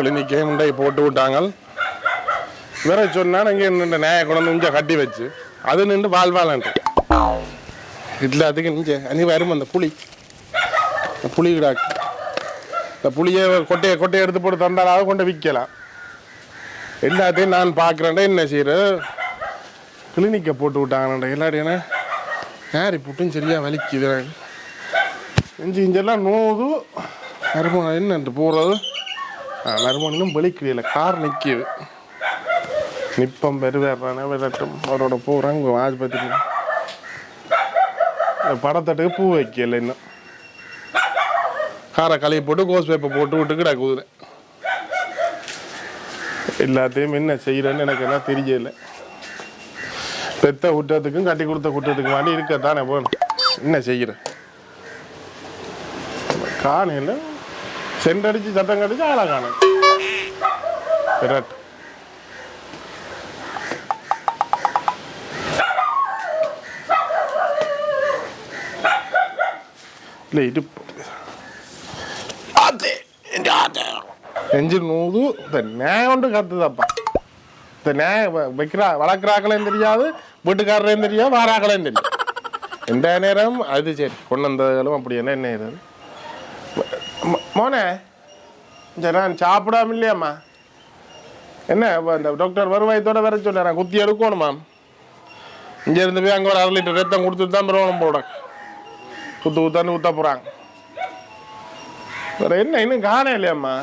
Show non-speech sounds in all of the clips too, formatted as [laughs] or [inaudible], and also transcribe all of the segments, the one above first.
கிளினிக்கே முண்டையை போட்டு விட்டாங்க வேற சொன்னால் இங்கே நின்று நேய கொண்டு இங்கே கட்டி வச்சு அது நின்று வாழ் வாழன்ட்டு அதுக்கு நிஞ்ச அனி வரும் அந்த புளி இந்த புளி கிடாக்கு இந்த புளியை கொட்டையை கொட்டையை எடுத்து போட்டு தந்தாலாவது கொண்டு விற்கலாம். எல்லாத்தையும் நான் பார்க்குறேன்டா என்ன செய்கிற கிளினிக்கை போட்டு விட்டாங்கண்டா எல்லாரும் என்ன? யாரி புட்டும் சரியாக வலிக்குது? இஞ்சி இஞ்செல்லாம் நோது வருமானம் என்னன்ட்டு போகிறது மருமகனும் வலிக்கல கார் நிற்கிது நிப்பம் பெருவேறானே விரட்டும் அவரோட போகிறாங்க ஆஸ்பத்திரி. இந்த படத்தட்டுக்கு பூ வைக்கல இன்னும். காரை கழுவி போட்டு கோஸ் பேப்பர் போட்டு விட்டுக்கிட குதிரை. எல்லாத்தையும் என்ன செய்கிறேன்னு எனக்கு என்ன தெரியல. பெத்த குற்றத்துக்கும் கட்டி கொடுத்த குற்றத்துக்கும் வேண்டி இருக்கத்தானே போகணும் என்ன செய்கிறேன் காணையில் சென்றடிச்சு சத்தம் கடிச்சு ஆளா காணும். விராட். இல்லை இது நெஞ்சு நூது இந்த நேயம் கொண்டு கத்துதப்பா. இந்த நேய வைக்கிறா வளர்க்குறாக்களையும் தெரியாது வீட்டுக்காரரையும் தெரியாது வாராக்களையும் தெரியும் எந்த நேரம்? அது சரி கொண்டு வந்ததுகளும் அப்படி என்ன என்ன இது? மோனே சரி நான் சாப்பிடாம இல்லையாம்மா? என்ன இந்த டாக்டர் வருவாயத்தோட வர சொன்னாரன் குத்தி எடுக்கணுமா? இங்கே இருந்து போய் அங்கே ஒரு அரை லிட்டர் ரத்தம் கொடுத்துட்டு தான் பரவாயில்ல போட குத்து குத்தான்னு ஊற்ற போகிறாங்க வேற என்ன இன்னும் காணே இல்லையாம்மா?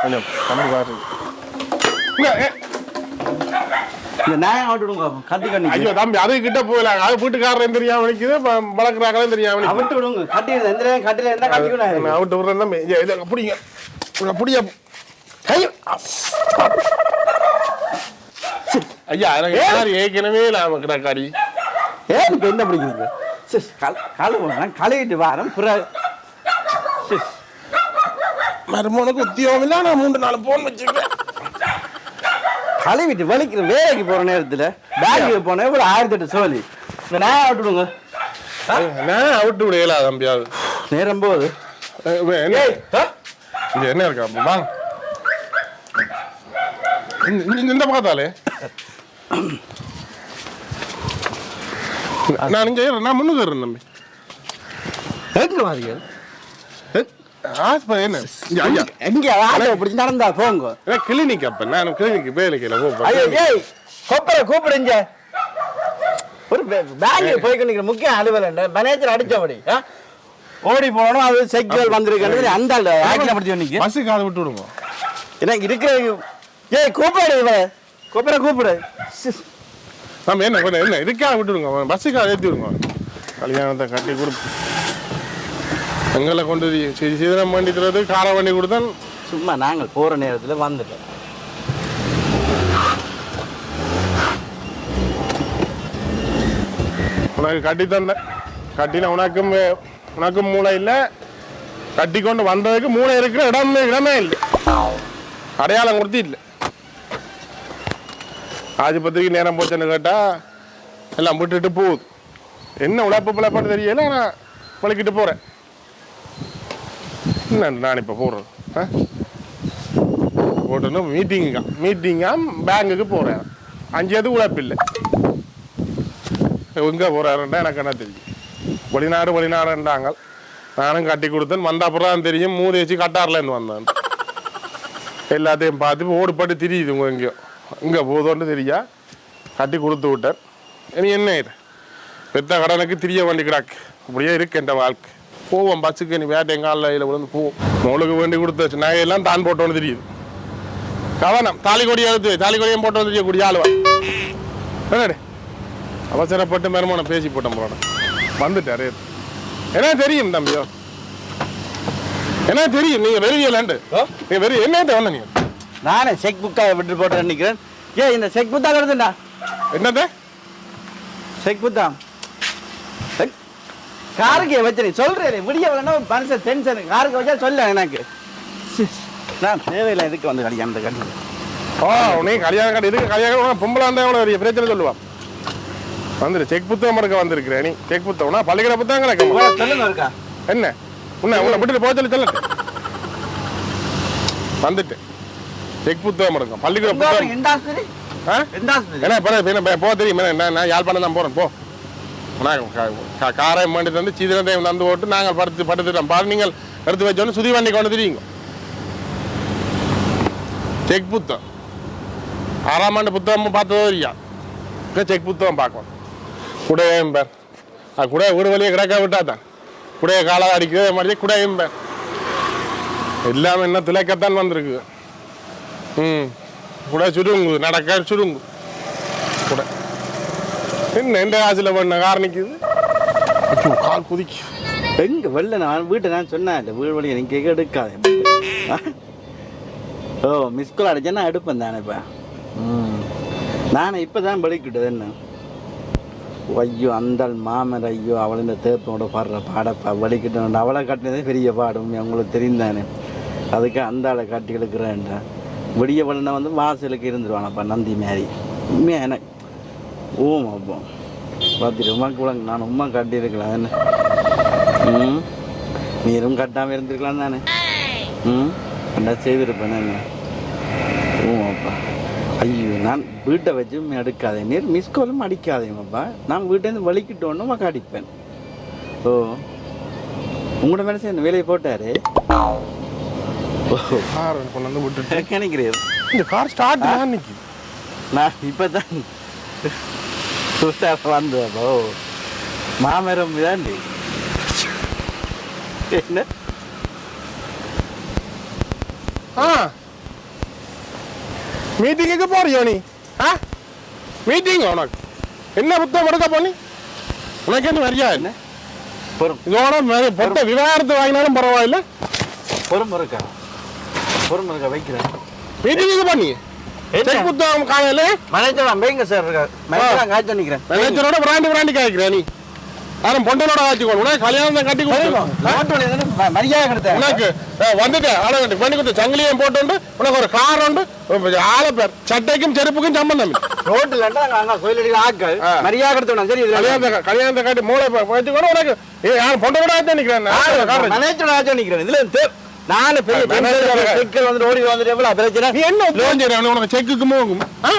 கொஞ்சம் கம்மி பாரு. இந்த நாயம் விட்டுடுங்க கட்டி கண்ணி ஐயோ தம்பி அது கிட்ட போகலாம் அது வீட்டுக்காரரையும் தெரியாம நிற்குது வளர்க்குறாங்களும் தெரியாம விட்டு விடுங்க கட்டி எந்த கட்டில இருந்தா கட்டிக்கணும் நான் அவுட்டு விடுறேன் தம்பி. இதை பிடிங்க அப்படியா ஐயோ ஐயா எனக்கு யார் ஏற்கனவே இல்லாம கிடக்காடி ஏன் இப்ப என்ன பிடிக்கிறது சிஸ் கல் கழு போகிறேன் கழுவிட்டு வாரம் புற சிஸ் மருமனுக்கு உத்தியோகம் இல்லை நான் மூன்று நாலு போன் வச்சிருக்கேன். கழுவிட்டு வலிக்கிற வேலைக்கு போற நேரத்துல பேங்க்கு போனேன். ஒரு ஆயிரத்தி எட்டு சோழி. இந்த நாயம் விட்டுடுங்க நான் அவுட்டு விடையல தம்பி அது. நேரம் போகுது. இங்க என்ன இருக்கா? வாங்க. இந்த- பார்த்தாலே நான் இங்க. நான் முன்னுக்கு ஏறுறேன் தம்பி. எங்க வாங்க ஆஸ்பத்திரி என்ன இங்க ஐயா எங்க ஆட்டோ பிடிச்சி நடந்தா? போங்க. கிளினிக் அப்ப நான் கிளினிக் வேலைக்கு ஏய் கொப்பரை கூப்பிடுங்க. ஒரு பேங்க் போய் முக்கிய அலுவலன் மேனேஜர் அடிச்சபடி? ஓடி போனோம் அது செக்யூர் வந்திருக்கிறது அந்த ஆக்கிரப்படுத்தி நிக்க பஸ்ஸு காதை விட்டு விடுங்க. எனக்கு இருக்கிற ஏய் கூப்பிடு இவன் கூப்பிட கூப்பிடு. நம்ம என்ன என்ன இதுக்காக விட்டு விடுங்க பஸ்ஸுக்காக ஏற்றி விடுங்க. கல்யாணத்தை கட்டி கொடுத்து. எங்களை கொண்டு சரி சீதனம் பண்ணி தரது காரை பண்ணி கொடுத்தேன் சும்மா நாங்கள் போற நேரத்துல வந்துட்டோம். உனக்கு கட்டி தந்தேன் கட்டின உனக்கும் உனக்கும் மூளை இல்லை. கட்டி கொண்டு வந்ததுக்கு மூளை இருக்கிற இடமே இடமே இல்லை. அடையாளம் கொடுத்து இல்லை. ஆஜிபத்திரிக்கு நேரம் போச்சுன்னு கேட்டால் எல்லாம் விட்டுட்டு போகுது. என்ன உழைப்பு பிழைப்பான்னு தெரியல நான் பழக்கிட்டு போகிறேன் என்ன நான் இப்போ போடுறேன் ஆ? போட்டு மீட்டிங்குக்கா மீட்டிங்கா பேங்குக்கு போகிறேன் அஞ்சாவது உழைப்பு இல்லை. எங்கே போகிறாருன்றா எனக்கு என்ன தெரியும். வெளிநாடு வெளிநாடுன்றாங்க. நானும் கட்டி கொடுத்தேன். வந்த அப்புறம் தான் தெரியும். மூதேச்சு கட்டார்லேருந்து வந்தேன். எல்லாத்தையும் பார்த்து ஓடுபட்டு திரியுது உங்க எங்கேயோ. இங்கே போதோன்னு தெரியா? கட்டி கொடுத்து விட்டேன். இனி என்ன இது? பெத்த கடனுக்கு திரிய வேண்டி கிடாக்கு. அப்படியே இருக்கு என் வாழ்க்கை. போவோம் பஸ்ஸுக்கு. நீ வேட்டை எங்காலில் இதில் விழுந்து போவோம். உங்களுக்கு வேண்டி கொடுத்தாச்சு. நகையெல்லாம் தான் போட்டோன்னு தெரியுது. கவனம். தாலி கொடி எடுத்து தாலி கொடியும் போட்டோன்னு தெரியக்கூடிய ஆளுவா என்னடே? அவசரப்பட்டு மருமனை பேசி போட்டோம் போட வந்துட்டாரு. என்ன தெரியும் தம்பியோ என்ன தெரியும்? நீங்க வெறியலண்டு நீங்க வெறி என்ன வந்த நீங்க நானே செக் புக்காக விட்டு போட்டு நினைக்கிறேன். ஏய் இந்த செக் புத்தா வருதுண்டா என்னது? செக் புத்தா காருக்கு வச்சு நீ சொல்றேன் விடிய வேணும் மனுஷன் டென்ஷன் காருக்கு வச்சா சொல்ல எனக்கு. நான் தேவையில்லை எதுக்கு வந்து கல்யாணத்தை கட்டி ஓ நீ கல்யாணம் கடை இதுக்கு கல்யாணம் பொம்பளை இருந்தா எவ்வளோ பெரிய பிரச்சனை சொல்லுவான் வந்துரு செக் புத்தகம் எடுக்க வந்திருக்கிறேன் நீ. செக் புத்தகம்னா பள்ளிக்கூட புத்தகம் கிடக்கும் சொல்லுங்க இருக்கா என்ன? உன்னை உன்னை விட்டுட்டு போக சொல்லி சொல்லட்டு வந்துட்டு. செக் புத்தகம் எடுக்கும் பள்ளிக்கூட புத்தகம். என்ன போக தெரியும். என்ன நான் யாழ்ப்பாணம் தான் போகிறேன் போ. காரையும் கா- காரை தந்து சீதனத்தையும் தந்து போட்டு நாங்கள் படுத்து படுத்துட்டோம். பாரு நீங்கள் எடுத்து வச்சோன்னு சுதி வண்டி கொண்டு தெரியுங்க. செக் புத்தகம். ஆறாம் ஆண்டு புத்தகம் பார்த்ததோ இல்லையா? செக் புத்தகம் பார்க்கணும். குடையும் பேர். அது குடையை வீடு வழியை கிடக்க விட்டா தான் குடைய அடிக்கிறதே மாதிரி குடையும் பேர். எல்லாமே என்ன திளைக்கத்தான் வந்திருக்கு. ம். குடை சுருங்கு நடக்க சுருங்கு என்ன எந்த காசில் பண்ண கார் நிற்குது ஐயோ, கால் குதிக்கு. எங்க வெளில நான் வீட்டை நான் சொன்னேன் இந்த வீடு வழி எனக்கு கேட்க எடுக்காது. ஓ மிஸ் கால் அடிச்சா நான் எடுப்பேன் தானே இப்போ? ம். நானே இப்போ தான் பலிக்கிட்டது என்ன ஐயோ அந்த மாமன் ஐயோ அவளை இந்த தேப்பனோட பாடுற பாடப்பா வலிக்கிட்டு அவளை கட்டினதே பெரிய பாடும் உங்களுக்கு தெரியும் தானே? அதுக்கு அந்த ஆளை காட்டி எடுக்கிறேன்டா விடிய வளன வந்து வாசலுக்கு இருந்துருவானப்பா நந்தி மாரி. உண்மையா எனக்கு ஓம் அப்போ. பார்த்துட்டு உமா கூட நான் உமா காட்டியிருக்கலாம் ம்? நீரும் கட்டாமல் இருந்திருக்கலாம் தானே? ம்? என்ன செய்திருப்பேன் என்ன? ஓ அப்பா. ஐயோ நான் வீட்டை வச்சு எடுக்காதே. நீர் மிஸ் காலும் அடிக்காதேங்கப்பா நான் வீட்டேருந்து வலிக்கிட்டோன்னு மக்கா அடிப்பேன். ஓ. உங்களோட மனசு என்ன வேலையை போட்டாரு? கார் கொண்டு வந்து விட்டுட்டு. நினைக்கிறேன் இந்த கார் ஸ்டார்ட் தான் நிற்குது நான் இப்போ தான் வந்தேன் ஓ மாமரம் தாண்டி என்ன ஆ மீட்டிங்குக்கு போறியோ நீ ஆ மீட்டிங் உனக்கு என்ன புத்தகம் எடுக்க போனி உனக்கு என்ன வரியா என்ன இதோட பொட்ட விவகாரத்து வாங்கினாலும் பரவாயில்ல பொறும் இருக்கா பொறும் இருக்கா வைக்கிறேன் மீட்டிங்குக்கு பண்ணி? செக் புத்தகம் காலையில? மேனேஜர் வைங்க சார் இருக்கா மேனேஜர் காய்ச்சி நிற்கிறேன் மேனேஜரோட பிராண்டி பிராண்டி காய்க்கிற நீ. யாரும் பொண்டனோட காய்ச்சிக்கோ உனக்கு கல்யாணம் தான் கட்டி கொடுத்து மரியாதை கிடைத்தேன். உனக்கு. அஹ், வந்துட்டு ஆளை வேண்டி பண்ணி கொடுத்து சங்கிலியும் போட்டு உனக்கு ஒரு கார் உண்டு. ஆளை பேர். சட்டைக்கும் செருப்புக்கும் சம்பந்தம் இல்லை. ரோட்டில் அங்கே கோயில் அடிக்கிற ஆட்கள். ஆ. மரியாதை கிடைத்தவனா சரி கல்யாணத்தை கல்யாணத்தை காட்டி மூளை வச்சுக்கணும் உனக்கு. யாரும் பொண்டனோட தான் நிற்கிறேன் மேனேஜர் காய்ச்சி நிற்கிறேன் இதுல நானு பெரிய சிக்கல் வந்துட்டு ஓடி வந்துட்டு எவ்வளவு பிரச்சனை நீ என்ன லோன் செய்யற உனக்கு செக்குக்கு போகும் ஆ?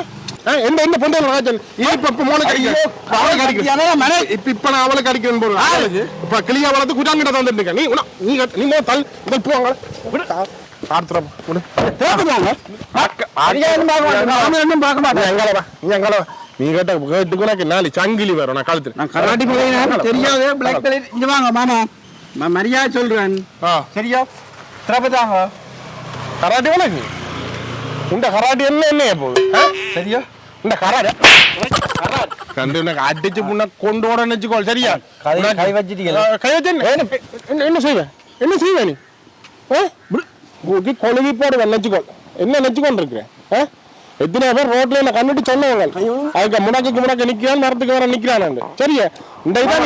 ஆ, என்ன என்ன பொண்டல் ராஜன் இப்ப இப்ப மூளை கடிக்கிறேன் அவளுக்கு அடிக்கிறேன் இப்ப இப்ப நான் அவளுக்கு அடிக்கிறேன் போறேன் ஆளுக்கு? இப்ப கிளியா வளர்த்து குட்டாங்கிட்ட தந்துட்டு இருக்கேன் நீ உன- நீ கட்டு- நீ மோ தல் இதல் போவாங்க மாட்டேன். நீ எங்கால வா. நீ எங்கால வா. நீ கேட்ட கேட்டுக்கு நாளை சங்கிலி வரும் நான் கழுத்துல. நான் கராட்டி தெரியாது பிளாக் கலர் இங்க வாங்க மாமா. நான் மரியாதை சொல்றேன். சரியா? திரப்பதாங்க கராட்டி உனக்கு இந்த கராட்டி என்ன என்ன போகுது? சரியா இந்த கராடி கண்டு உனக்கு அடிச்சு முன்ன கொண்டு ஓட நினைச்சுக்கோ சரியா கை- வச்சிட்டீங்களா? கை வச்சு என்ன- என்ன என்ன செய்வேன் என்ன செய்வேன் நீ கொழுவி போடுவேன் நினைச்சுக்கோ என்ன நினைச்சுக்கொண்டு இருக்கிறேன்? எத்தனை பேர் ரோட்ல என்ன கண்டுட்டு சொன்னவங்க அதுக்கு முடக்கு முடக்க நிக்கிறான் மரத்துக்கு வர நிக்கிறான் சரியா இந்த இதான்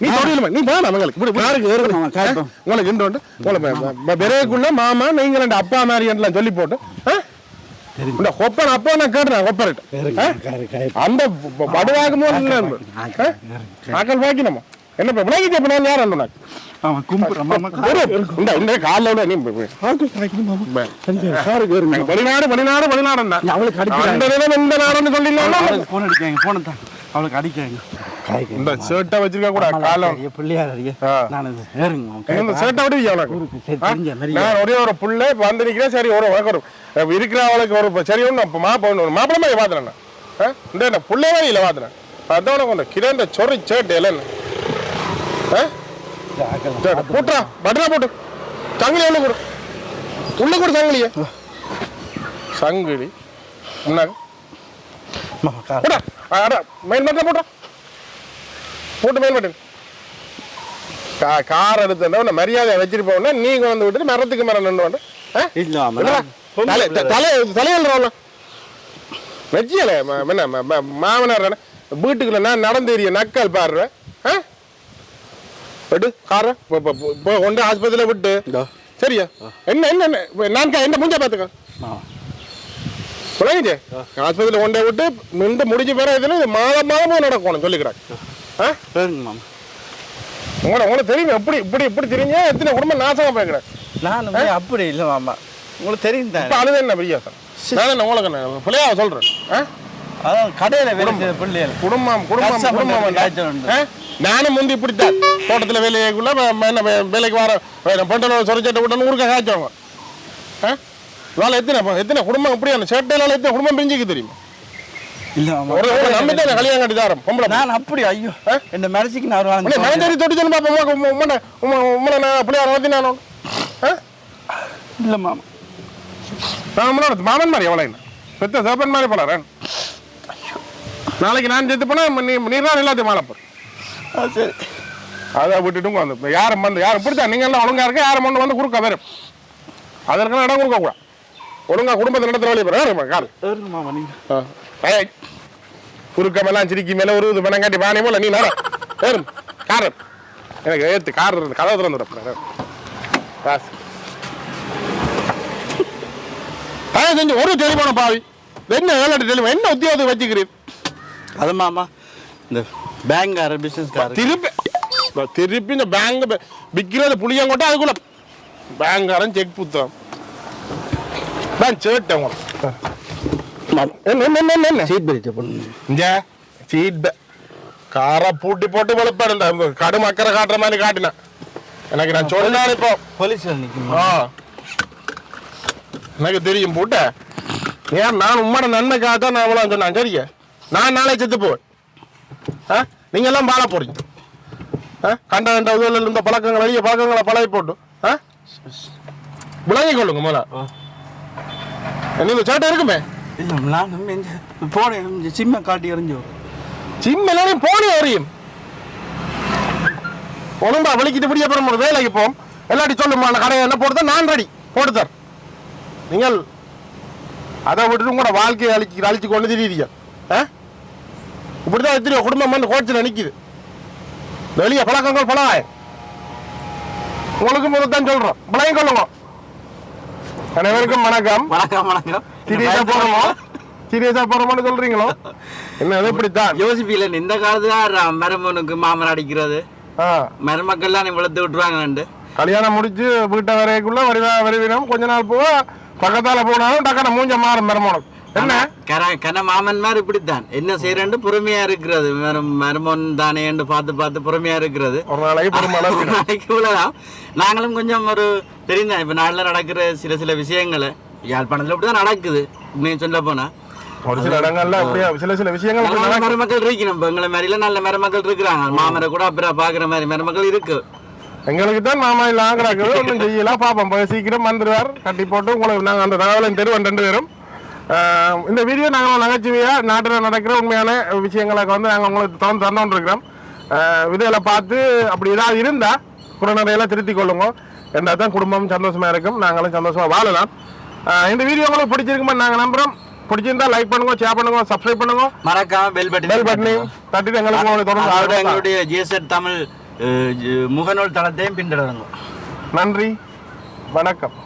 இந்த இந்த நீ என்ன தொழில் நீ வேணாம் உங்களுக்கு. இப்படி யாருக்கு காய்ப்போம். உங்களுக்கு இண்டு உண்டு. உங்களை விரைவுக்குள்ள மாமா நீங்க ரெண்டு அப்பா மாதிரி எல்லாம் சொல்லி போட்டு? இந்த கொப்பன் அப்பா நான் கேட்டுறேன் அந்த படுவாகும் போது ஆக்கள் வாக்கினமா? என்ன இப்ப விலகிட்டு இப்ப நான் யாரும் உனக்கு இந்த இந்த வெளிநாடு வெளிநாடு வெளிநாடு அவளுக்கு அடிக்கிறாங்க. இந்த தான் அவளுக்கு அடிக்காங்க. இந்த ஷர்ட்டை வச்சிருக்க கூட காலம். ஆ. நான் ஏறுங்க இந்த ஷர்ட்டை? தெரிஞ்ச மாதிரி. நான் ஒரே ஒரு புள்ள இப்ப வந்து நிக்கிறேன். சரி ஒரு உனக்கு ஒரு இப்ப இருக்கிற அவளுக்கு ஒரு இப்ப சரி ஒண்ணு அப்ப மாப்ப ஒண்ணு மாப்பிள்ள மாதிரி. ஆ? இந்த என்ன புள்ள மாதிரி இல்ல பாத்துறேன். அதான் உனக்கு ஒன்று கிரண்ட சொறி ஷர்ட் இல்லைன்னு போட்டா பட்டனா போட்டு. சங்கிலி உள்ள கொடு. உள்ள கொடு சங்கிலிய. சங்கிலி. முன்னாடி போடா. அடா. மெயின் பட்டன் போட்டா போட்டு மெயின் பட்டன் கா கார் எடுத்தோன்னா மரியாதையை வச்சிருப்போம்னா நீங்க வந்து விட்டுட்டு மரத்துக்கு மரம் நின்று வந்து வச்சியல என்ன மாமனார்? வீட்டுக்குள்ள நான் நடந்தேறிய நக்கல் பாடுறேன் ஆ? விட்டு கார கொண்டு ஆஸ்பத்திரியில் விட்டு. சரியா? என்ன என்ன நான் என்ன முஞ்ச பார்த்துக்க விளங்கிச்சே ஆஸ்பத்திரியில் கொண்டே விட்டு நின்று முடிஞ்ச பிறகு மாதம் மாதமும் நடக்கணும் சொல்லிக்கிறேன் ஆ? சரிங்க மாமா. உங்களை உங்களுக்கு தெரியும் எப்படி இப்படி இப்படி தெரிஞ்சா எத்தனை குடும்பம் நாசமாக போய்க்கிறேன் நானுமே அப்படி இல்லை மாமா. உங்களுக்கு தெரியும் தானே? அழுது என்ன பெரிய நான் என்ன உங்களுக்கு என்ன பிள்ளையாவ சொல்கிறேன் ஆ? அதான் கடையில் வேலை பிள்ளைகள். குடும்பம் குடும்பம் குடும்பம்? நானும் முந்தி இப்படித்தான். தோட்டத்தில் வேலைக்குள்ள என்ன வேலைக்கு வர பொண்டல சொரிச்சட்டை விட்டோன்னு ஊருக்க காய்ச்சவங்க இவாள் எத்தனை எத்தனை குடும்பம் இப்படியான சேட்டையில எத்தனை குடும்பம் பிரிஞ்சுக்கு தெரியுமா? இல்லை நம்பி தான் கல்யாணம் கட்டி தாரம் பொம்பளை நான் அப்படி ஐயோ இந்த மனசுக்கு நான் ஒரு உன்னை வாழ்ந்து மனந்தேரி தொட்டிச்சல் பாப்பா உம்மனை உம்மனை நான் பிள்ளையார வச்சு நானும் ஆ? இல்லை மாமா. நான் உம்மனோட மாமன் மாதிரி எவ்வளோ என்ன? பெத்த சேப்பன் மாதிரி போலாரன் நாளைக்கு நான் செத்து போனா நீ நீர் தான் எல்லாத்தையும் மாலப்போம் ஆ சரி. அதை விட்டுட்டும் வந்து யாரும் வந்து யாரும் பிடிச்சா நீங்கள் எல்லாம் ஒழுங்கா இருக்க யாரும் ஒன்று வந்து குறுக்க வரும். அதற்கான இடம் கொடுக்க கூடாது. ஒழுங்கா குடும்பத்தை நடத்துற வழி கால் சரிங்க மாமா நீங்கள் ஏய் குறுக்கமெல்லாம் சிரிக்கி மேலே ஒரு இது பணம் காட்டி பானி போல நீ நட ஏறும் கார். எனக்கு ஏற்று கார் கதவை திறந்துடும் காசு. தயவு செஞ்சு ஒரு டெலிஃபோனை பாவி. என்ன வேலை டெலிஃபோன் என்ன உத்தியோகத்தை வச்சுக்கிறீர்? அது மாமா இந்த பேங்க்கார பிஸ்னஸ்காரர் திருப்பி திருப்பி இந்த பேங்க் விற்கிறது புளியங்கொட்டை அதுக்குள்ள. பேங்காரன் செக் புத்தகம். தான் சேட்டேன் உங்களுக்கு என்ன என்ன என்ன என்ன சீட் பெல்ட் பண்ணு இங்க சீட் காரை பூட்டி போட்டு வெளுப்பாடு இந்த கடும் அக்கறை காட்டுற மாதிரி காட்டினேன். எனக்கு நான் சொன்னேன் இப்போ போலீஸில் நிற்கும் ஆ. எனக்கு தெரியும் பூட்ட. ஏன் நான் உம்மோட நன்மை காட்ட நான் அவ்வளோ சொன்னேன் சரிங்க? நான் நாளை செத்து போவேன். ஆ? நீங்க எல்லாம் வாழ போறீங்க. ஆ? கண்ட கண்ட உதவியில் இருந்த பழக்கங்கள் அழிய பழக்கங்களை பழகி போட்டு ஆ? விளங்கிக் கொள்ளுங்க முதல்ல. நீங்க சேட்டை இருக்குமே? இல்லை நான் இந்த சிம்மை காட்டி எறிஞ்சு சிம்மிலும் போனி அறியும் ஒழுங்கா வலிக்கிட்டு விடிய அப்புறம் ஒரு வேலைக்கு போம் எல்லாட்டி சொல்லுமா அந்த கடையை என்ன போடுதா நான் ரெடி போடுதார் நீங்கள் அதை விட்டுட்டு உங்களோட வாழ்க்கையை அழிச்சு அழிச்சு கொண்டு திரியுறீங்க ஆ இப்படிதான் எத்தனையோ குடும்பம் வந்து கோச்சில் நிற்கிது வெளியே பழக்கங்கள் பழகாயம் உங்களுக்கு முதல் தான் சொல்றோம் பழகம் கொள்ளுங்க அனைவருக்கும் வணக்கம். வணக்கம் வணக்கம். சீரியஸா போறோமோ? சீரியஸா போறோமோன்னு சொல்றீங்களோ? என்ன அது இப்படித்தான்? யோசிப்பீல இந்த காலத்துல மருமனுக்கு மாமன் அடிக்கிறது. ஆ. மருமக்கள்லாம் நீ வளர்த்து விட்டுருவாங்கன்னு கல்யாணம் முடிச்சு வீட்டை வரைக்குள்ள வருவா வருவினம். கொஞ்ச நாள் போக பக்கத்தால போனாலும் டக்குன மூஞ்ச மாறும் மருமனுக்கு கன மாமன் மாதிரி இப்படித்தான். என்ன செய்யறேன்னு பொறுமையா இருக்கிறது. மரும் மருமன் தானேன்னு பார்த்து பார்த்து பொறுமையா இருக்கிறது. [laughs] இவ்வளவுதான். நாங்களும் கொஞ்சம் ஒரு தெரியுதா இப்ப நாட்டில் நடக்கிற சில சில விஷயங்களை யாழ்ப்பாணத்துல இப்படிதான் நடக்குது. உண்மையை சொல்ல போனா. ஒரு சில இடங்கள்ல அப்படியே சில சில விஷயங்கள். மருமக்கள் இருக்கணும். இப்ப எங்களை மாதிரில நல்ல மருமக்கள் இருக்கிறாங்க. மாமரை கூட அப்புறம் பாக்குற மாதிரி மருமக்கள் இருக்கு. எங்களுக்கு தான் மாமா இல்லாம கிடக்குது ஒன்றும் செய்யலாம் பாப்போம் போய் சீக்கிரம் வந்துருவார். கட்டி போட்டு உங்களுக்கு நாங்கள் அந்த தகவலையும் தருவோம் ரெண்டு பேரும். இந்த வீடியோ நாங்கள் நகைச்சுவையா நாட்டில் நடக்கிற உண்மையான விஷயங்களை வந்து நாங்கள் உங்களுக்கு தொடர்ந்து தந்தோன்னு இருக்கிறோம் இதில் பார்த்து அப்படி ஏதாவது இருந்தால் குறைநறையெல்லாம் திருத்திக் கொள்ளுங்க. என்றால் தான் குடும்பம் சந்தோஷமா இருக்கும் நாங்களும் சந்தோஷமா வாழலாம். இந்த வீடியோ உங்களுக்கு பிடிச்சிருக்குமா நாங்கள் நம்புறோம். பிடிச்சிருந்தா லைக் பண்ணுங்க ஷேர் பண்ணுங்க சப்ஸ்கிரைப் பண்ணுங்க. மறக்காம பெல் பட்டன் பெல் பட்டனையும் தட்டிட்டு எங்களுக்கு உங்களுக்கு தொடர்ந்து. எங்களுடைய ஜிஎஸ்எட் தமிழ் முகநூல் தளத்தையும் பின்தொடருங்க. நன்றி வணக்கம்.